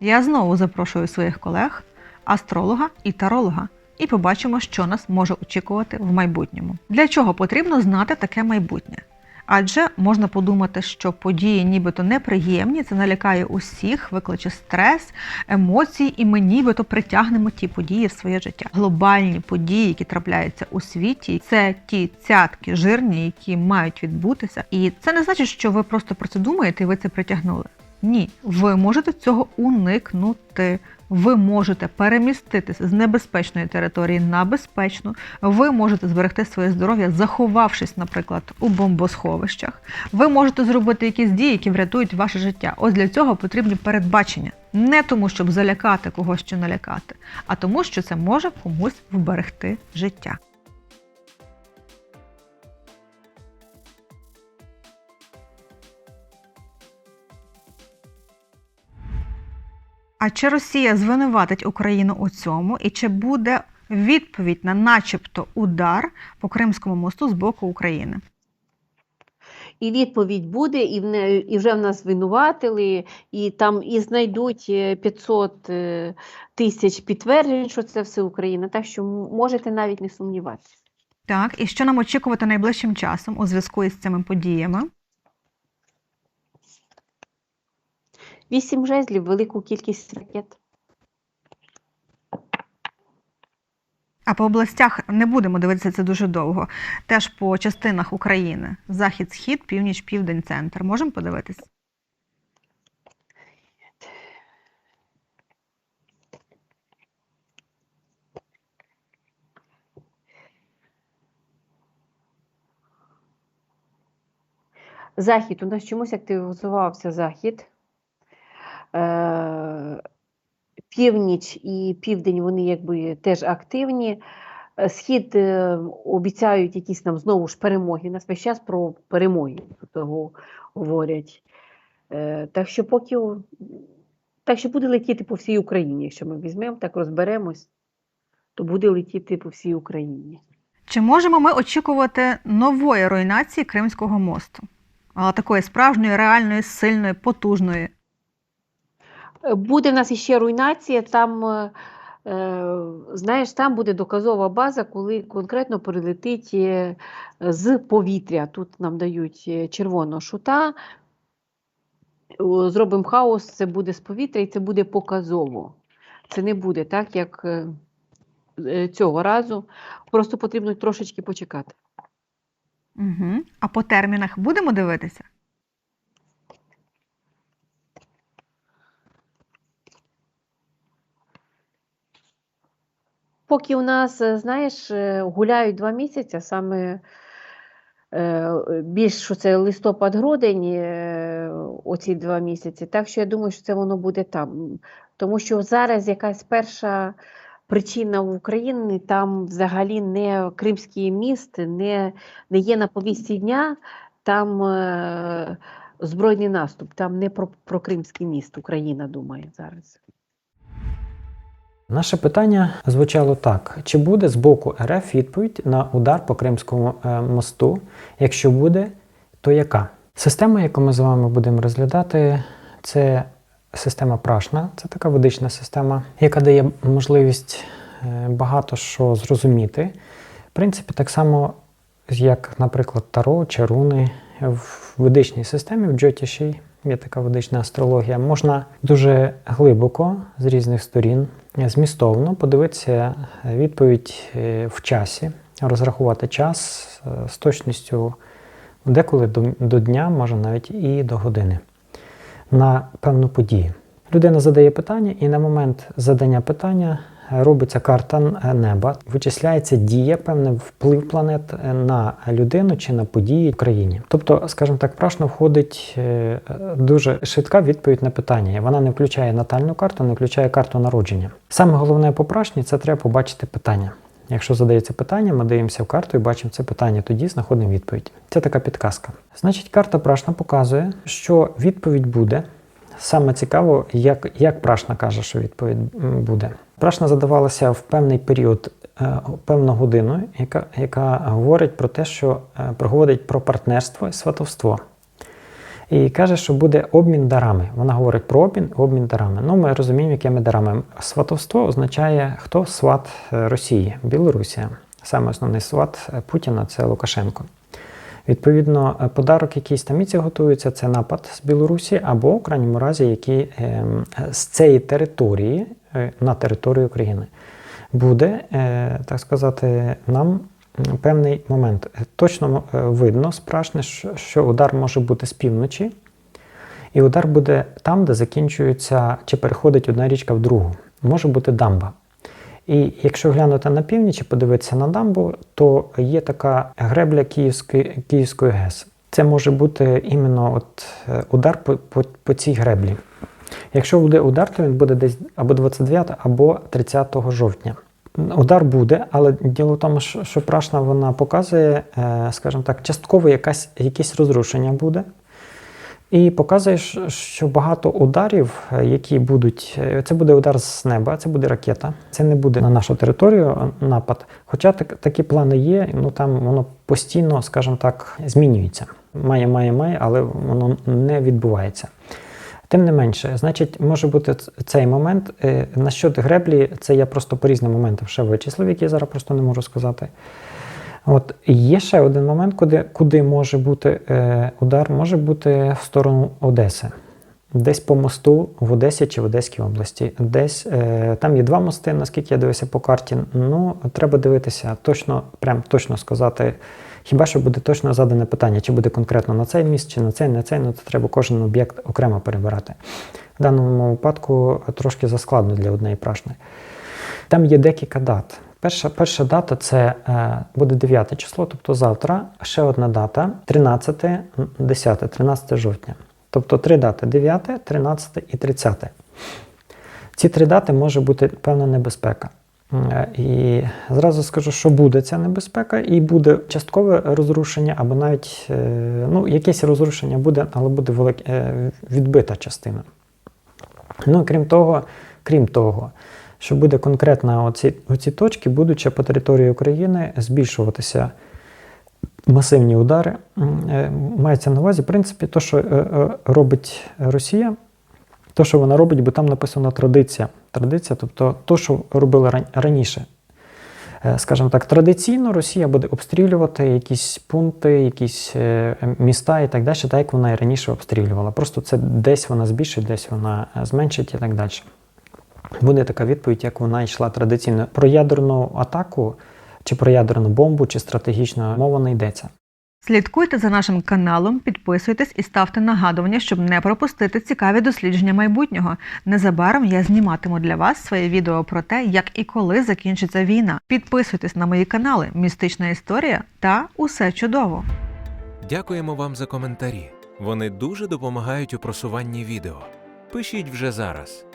Я знову запрошую своїх колег, астролога і таролога, і побачимо, що нас може очікувати в майбутньому. Для чого потрібно знати таке майбутнє? Адже можна подумати, що події нібито неприємні, це налякає усіх, викличе стрес, емоції, і ми нібито притягнемо ті події в своє життя. Глобальні події, які трапляються у світі, це ті цятки жирні, які мають відбутися. І це не значить, що ви просто про це думаєте і ви це притягнули. Ні, ви можете цього уникнути. Ви можете переміститись з небезпечної території на безпечну. Ви можете зберегти своє здоров'я, заховавшись, наприклад, у бомбосховищах. Ви можете зробити якісь дії, які врятують ваше життя. Ось для цього потрібні передбачення. Не тому, щоб залякати когось чи налякати, а тому, що це може комусь вберегти життя. А чи Росія звинуватить Україну у цьому, і чи буде відповідь на начебто удар по Кримському мосту з боку України? І відповідь буде, і, в не, і вже в нас звинуватили, і там і знайдуть е, 500 е, тисяч підтверджень, що це все Україна. Так що можете навіть не сумніватися. Так, і що нам очікувати найближчим часом у зв'язку із цими подіями? Вісім жезлів, велику кількість ракет. А по областях не будемо дивитися це дуже довго. Теж по частинах України: захід, схід, північ, південь, центр. Можемо подивитись? Захід, у нас чомусь активізувався захід. Е, північ і південь вони якби теж активні. Е, Схід е, обіцяють якісь нам знову ж перемоги. Нас весь час про перемоги тут го- говорять. Е, Так що поки так що буде летіти по всій Україні. Якщо ми візьмемо, так розберемось, то буде летіти по всій Україні. Чи можемо ми очікувати нової руйнації Кримського мосту? Але такої справжньої, реальної, сильної, потужної. Е, Буде в нас іще руйнація, там, е, е, знаєш, там буде доказова база, коли конкретно прилетить з повітря. Тут нам дають червоного шута. Зробимо хаос, це буде з повітря і це буде показово. Це не буде так, як цього разу. Просто потрібно трошечки почекати. Угу. А по термінах будемо дивитися? Поки у нас, е, знаєш, е, гуляють два місяці, саме е, більш що це листопад-грудень, оці два місяці. Так що я думаю, що це воно буде там. Тому що зараз якась перша причина в Україні, там взагалі не Кримський міст, не, не є на повісті дня, там збройний наступ, там не про, про Кримський міст Україна думає зараз. Наше питання звучало так: чи буде з боку РФ відповідь на удар по Кримському е, мосту? Якщо буде, то яка? Система, яку ми з вами будемо розглядати, це система прашна, це така ведична система, яка дає можливість е, багато що зрозуміти. В принципі, так само, як, наприклад, Таро чи руни в ведичній системі, в Джотіші, є така ведична астрологія, можна дуже глибоко з різних сторін, змістовно подивитися відповідь е, в часі, розрахувати час е, з точністю деколи до, до дня, може навіть і до години на певну подію. Людина задає питання, і на момент задання питання робиться карта неба, вичисляється дія, певний вплив планет на людину чи на події в країні. Тобто, скажімо так, прашно входить е, дуже швидка відповідь на питання. Вона не включає натальну карту, не включає карту народження. Саме головне по прашні це треба побачити питання. Якщо задається питання, ми дивимося в карту і бачимо це питання, тоді знаходимо відповідь. Це така підказка. Значить, карта Прашна показує, що відповідь буде. Саме цікаво, як, як Прашна каже, що відповідь буде. Прашна задавалася в певний період, е, певну годину, яка, яка говорить про те, що е, проговорить про партнерство і сватовство. І каже, що буде обмін дарами. Вона говорить про обмін, обмін дарами. Ну, ми розуміємо, якими дарами. Сватовство означає, хто сват е, Росії, Білорусія. Саме основний сват Путіна це Лукашенко. Відповідно, подарок якийсь там міці готується, це напад з Білорусі, або в крайньому разі, який ем, з цієї території на територію України буде, е, так сказати, нам певний момент. Е, Точно е, видно справжне, що- удар може бути з півночі, і удар буде там, де закінчується чи переходить одна річка в другу. Може бути дамба. І якщо глянути на північ і подивитися на дамбу, то є така гребля Київської, Київської ГЕС. Це може бути іменно от е, удар по, по, по цій греблі. Якщо буде удар, то він буде десь або 29, або 30 жовтня. Удар буде, але діло в тому, що, Прашна вона показує, е, скажімо так, частково якась, якесь розрушення буде. І показує, що- багато ударів, е, які будуть, е, це буде удар з неба, це буде ракета. Це не буде на нашу територію напад. Хоча так, такі плани є, ну там воно постійно, скажімо так, змінюється. Має, має, має, але воно не відбувається. Тим не менше, значить, може бути цей момент. Е, Насчет греблі, це я просто по різним моментам ще вичислив, які я зараз просто не можу сказати. От є ще один момент, куди, куди може бути е, удар, може бути в сторону Одеси. Десь по мосту в Одесі чи в Одеській області. Десь е, там є два мости, наскільки я дивився по карті. Ну, треба дивитися, точно, прям точно сказати. Хіба що буде точно задане питання, чи буде конкретно на цей міст, чи на цей, на цей, ну то треба кожен об'єкт окремо перебирати. В даному випадку трошки заскладно для однієї прашної. Там є декілька дат. Перша, перша дата це е, буде 9 число, тобто завтра. Ще одна дата 13, 10, 13 жовтня. Тобто три дати: 9, 13 і 30. Ці три дати може бути певна небезпека. Е, І зразу скажу, що буде ця небезпека, і буде часткове розрушення, або навіть е, ну, якесь розрушення буде, але буде велик, е, відбита частина. Ну, крім того, крім того, що буде конкретно оці, оці точки, будуть ще по території України збільшуватися масивні удари. Мається на увазі, в принципі, то, що робить Росія, то, що вона робить, бо там написано традиція. Традиція, тобто то, що робила ран- раніше. Е, Скажімо так, традиційно Росія буде обстрілювати якісь пункти, якісь е, міста і так далі, так як вона і раніше обстрілювала. Просто це десь вона збільшить, десь вона е, зменшить і так далі. Буде така відповідь, як вона йшла традиційно. Про ядерну атаку, чи про ядерну бомбу, чи стратегічну мова не йдеться. Слідкуйте за нашим каналом, підписуйтесь і ставте нагадування, щоб не пропустити цікаві дослідження майбутнього. Незабаром я зніматиму для вас своє відео про те, як і коли закінчиться війна. Підписуйтесь на мої канали Містична історія та Усе чудово. Дякуємо вам за коментарі. Вони дуже допомагають у просуванні відео. Пишіть вже зараз.